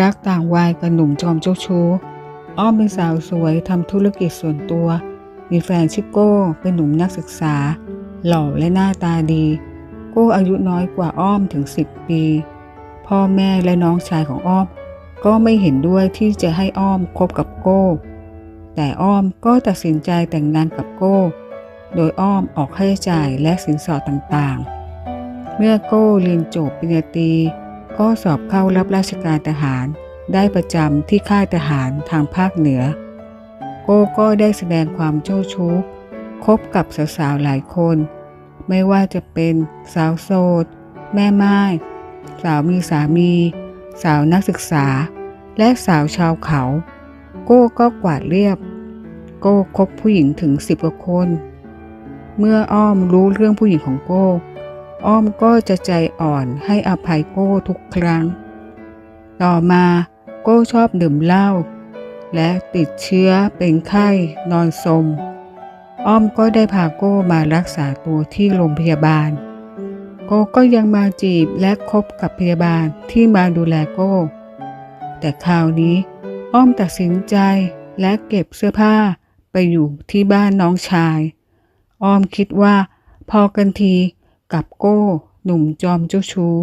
รักต่างวัยกับหนุ่มจอมเจ้าชู้ อ้อมเป็นสาวสวยทำธุรกิจส่วนตัว มีแฟนชื่อโก้ เป็นหนุ่มนักศึกษา หล่อและหน้าตาดี โก้อายุน้อยกว่าอ้อมถึง 10 ปี พ่อแม่และน้องชายของอ้อม ก็ไม่เห็นด้วยที่จะให้อ้อมคบกับโก้ แต่อ้อมก็ตัดสินใจแต่งงานกับโก้ โดยอ้อมออกค่าใช้จ่ายและสินสอดต่างๆ เมื่อโก้เรียนจบปริญญาตรี ก็สอบเข้ารับราชการทหารได้ประจำที่ค่ายทหารทางภาคเหนือ โก้ก็ได้แสดงความเจ้าชู้คบกับสาวๆหลายคน ไม่ว่าจะเป็นสาวโสด แม่ไม้สาวมีสามี สาวนักศึกษา และสาวชาวเขา โก้ก็กวาดเรียบ โก้คบผู้หญิงถึงสิบกว่าคน เมื่ออ้อมรู้เรื่องผู้หญิงของโก้ อ้อมก็จะใจอ่อนให้อภัยโก้ทุกครั้ง ต่อมาโก้ชอบดื่มเหล้าและติดเชื้อเป็นไข้นอนสม อ้อมก็ได้พาโก้มารักษาตัวที่โรงพยาบาล โก้ก็ยังมาจีบและคบกับพยาบาลที่มาดูแลโก้ แต่คราวนี้อ้อมตัดสินใจและเก็บเสื้อผ้าไปอยู่ที่บ้านน้องชาย อ้อมคิดว่าพอกันที กับโก้ หนุ่มจอมเจ้าชู้